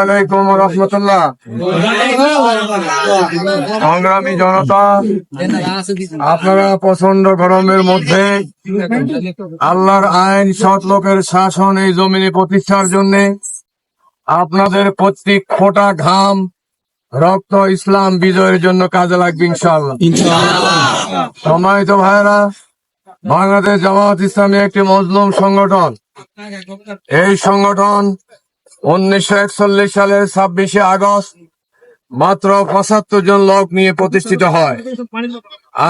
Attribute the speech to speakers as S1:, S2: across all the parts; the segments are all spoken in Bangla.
S1: আলাইকুম রহমতুল্লাহ সংগ্রামী জনতা, আপনারা প্রচণ্ড গরমের মধ্যে আল্লাহর আইন সৎ লোকের শাসন এই জমিনে প্রতিষ্ঠার জন্য আপনাদের প্রত্যেক ফোটা ঘাম রক্ত ইসলাম বিজয়ের জন্য কাজে লাগবে ইনশাআল্লাহ। সম্মানিত ভাইরা বাংলাদেশ জামাত ইসলামী একটি মজলুম সংগঠন। এই সংগঠন উনিশশো একচল্লিশ সালের ছাব্বিশে আগস্ট মাত্র পঁচাত্তর জন লোক নিয়ে প্রতিষ্ঠিত হয়।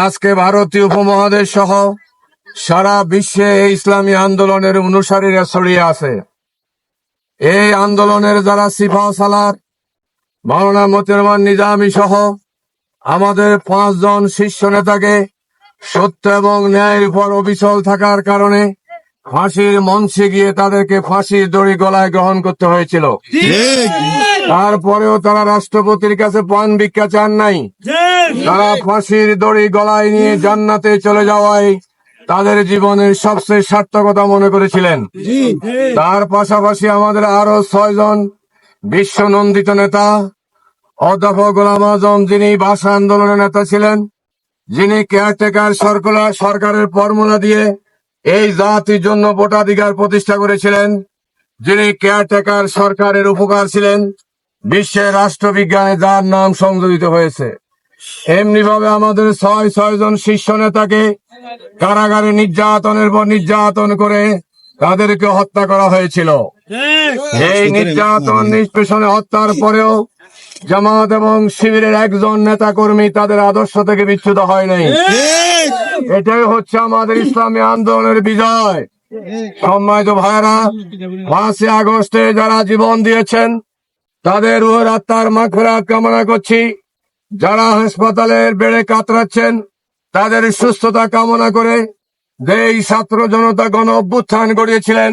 S1: আজকে ভারতীয় উপমহাদেশ সহ সারা বিশ্বে এই ইসলামী আন্দোলনের অনুসারীরা ছড়িয়ে আছে। এই আন্দোলনের যারা সিফা সালার মাওলানা মতিরমান নিজামী সহ আমাদের পাঁচজন শীর্ষ নেতাকে সত্য এবং ন্যায়ের উপর অবিচল থাকার কারণে ফাঁসির মঞ্চে গিয়ে তাদেরকে ফাঁসির দড়ি গলায় গ্রহণ করতে হয়েছিল। তারপরেও তারা রাষ্ট্রপতির কাছে পান ভিক্ষা চান নাই। তারা ফাঁসির দড়ি গলায় নিয়ে জান্নাতে চলে যাওয়ায় তাদের জীবনের সবচেয়ে সার্থকতা মনে করেছিলেন। তার পাশাপাশি আমাদের আরও ছয়জন বিশ্ব নন্দিত নেতা অধ্যাপক গোলাম আজম যিনি ভাষা আন্দোলনের নেতা ছিলেন যিনি কেয়ারটেকার সরকার সরকারের ফর্মুলা দিয়ে এই জাতির জন্য ভোটাধিকার প্রতিষ্ঠা করেছিলেন যিনি কেয়ারটেকার সরকারের উপকার ছিলেন। বিশ্বের রাষ্ট্রবিজ্ঞানে যার নাম সংযোজিত হয়েছে। এমনি ভাবে আমাদের ছয় ছয় জন শীর্ষ নেতাকে কারাগারে নির্যাতনের পর নির্যাতন করে তাদেরকে হত্যা করা হয়েছিল। এই নির্যাতন নিষ্পেষণে হত্যার পরেও জামাত এবং শিবিরের একজন নেতা কর্মী তাদের আদর্শ থেকে বিচ্যুত হয় নাই এটাই হচ্ছে আমাদের ইসলামী আন্দোলনের বিজয়। সম্মানিত ভাইরা পাঁচই আগস্টে যারা জীবন দিয়েছেন তাদের রুহের আত্মার মাখরাত কামনা করছি। যারা হাসপাতালের বেড়ে কাতরাচ্ছেন তাদের সুস্থতা কামনা করে যে এই ছাত্র জনতা গণ অভ্যুত্থান গড়িয়েছিলেন,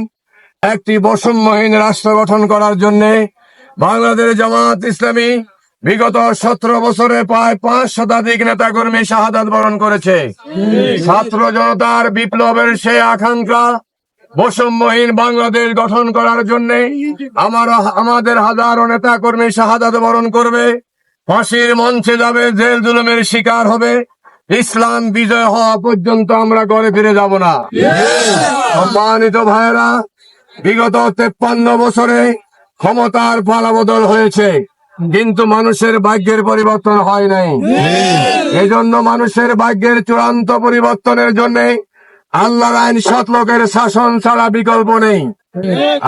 S1: একটি বৈষম্যহীন রাষ্ট্র গঠন করার জন্য বাংলাদেশ জামাত ইসলামী বিগত সতেরো বছরে প্রায় পাঁচ শতাধিক নেতা কর্মী শাহাদাত বরণ করেছে। ছাত্র জনতার বিপ্লবের সে আকাঙ্ক্ষা বৈষম্যহীন বাংলাদেশ গঠন করার জন্য আমার, আমাদের হাজারো নেতা কর্মী শাহাদাত বরণ করবে। ফাঁসির মঞ্চে যাবে, জেল জুলুমের শিকার হবে। ইসলাম বিজয় হওয়া পর্যন্ত আমরা ঘরে ফিরে যাব না। সম্মানিত ভাইয়েরা, বিগত তেপ্পান্ন বছরে ক্ষমতার পালাবদল হয়েছে, কিন্তু মানুষের ভাগ্যের পরিবর্তন হয় নাই। এই জন্য মানুষের ভাগ্যের চূড়ান্ত পরিবর্তনের জন্য আল্লাহর আইন সৎ লোকের শাসন ছাড়া বিকল্প নেই।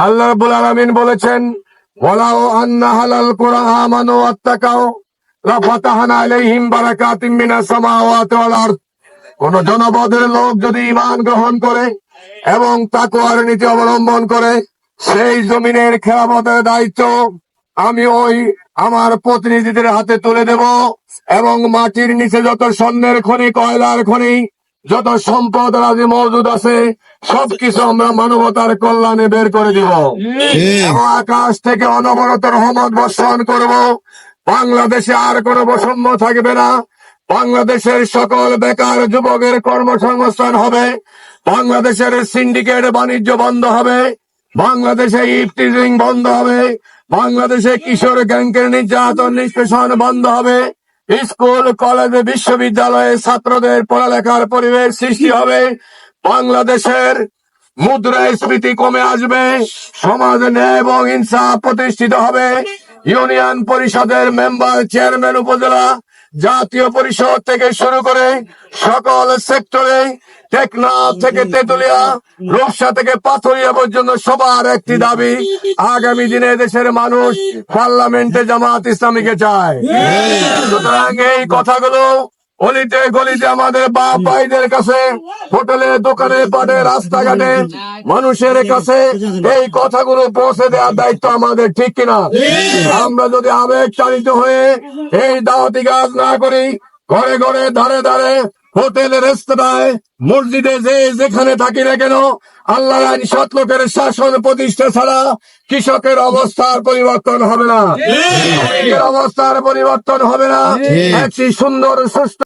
S1: আল্লাহ আলামিন বলেছেন, ওয়ালাউ আন্না হালাল কুরআ আমানু ওয়াত্তাকাও লাফাতাহনা আলাইহিম বারাকাতিম মিনাস সামাওয়াতি ওয়াল আরদ। কোন জনপদের লোক যদি ইমান গ্রহণ করে এবং তাকওয়ার নীতি অবলম্বন করে সেই জমিনের খেলাফতের দায়িত্ব আমি ওই আমার প্রতিনিধিদের হাতে তুলে দেব এবং মাটির নিচে যত স্বর্ণের খনি কয়লার খনি যত সম্পদ রাজি মজুদ আছে সবকিছু আমরা মানবতার কল্যাণে বের করে দিব। আকাশ থেকে অনবরত রহমত বর্ষণ করব। বাংলাদেশে আর কোনো বৈষম্য থাকবে না। বাংলাদেশের সকল বেকার যুবকের কর্মসংস্থান হবে। বাংলাদেশের সিন্ডিকেট বাণিজ্য বন্ধ হবে। বাংলাদেশে ইফটিজিং বন্ধ হবে। বাংলাদেশে কিশোর গ্যাংকের নির্যাতন নিষ্পেষণ বন্ধ হবে। স্কুল, কলেজ, বিশ্ববিদ্যালয়ে ছাত্রদের পড়ালেখার পরিবেশ সৃষ্টি হবে। বাংলাদেশের মুদ্রাস্ফীতি কমে আসবে। সমাজ ন্যায় এবং ইনসাফ প্রতিষ্ঠিত হবে। ইউনিয়ন পরিষদের মেম্বার চেয়ারম্যান উপজেলা জাতীয় পরিষদ থেকে শুরু করে সকল সেক্টরে টেকনাফ থেকে তেতুলিয়া, রূপসা থেকে পাথরিয়া পর্যন্ত সবার একটি দাবি, আগামী দিনে দেশের মানুষ পার্লামেন্টে জামাত ইসলামীকে চায়। সুতরাং এই কথাগুলো অলিতে গলিতে আমাদের বাপ ভাইদের কাছে হোটেলে দোকানে পাটে রাস্তাঘাটে মানুষের কাছে এই কথাগুলো পৌঁছে দেওয়ার দায়িত্ব আমাদের ঠিক কিনা? আমরা যদি আবেগ চালিত হয়ে এই দাওয়াতি কাজ না করি ঘরে ঘরে ধারে ধারে হোটেল রেস্তোরাঁয় মসজিদে যে যেখানে থাকি না কেন আল্লাহ আইন সৎ লোকের শাসন প্রতিষ্ঠা ছাড়া কৃষকের অবস্থার পরিবর্তন হবে না। অবস্থার পরিবর্তন হবে না। একটি সুন্দর সুস্থ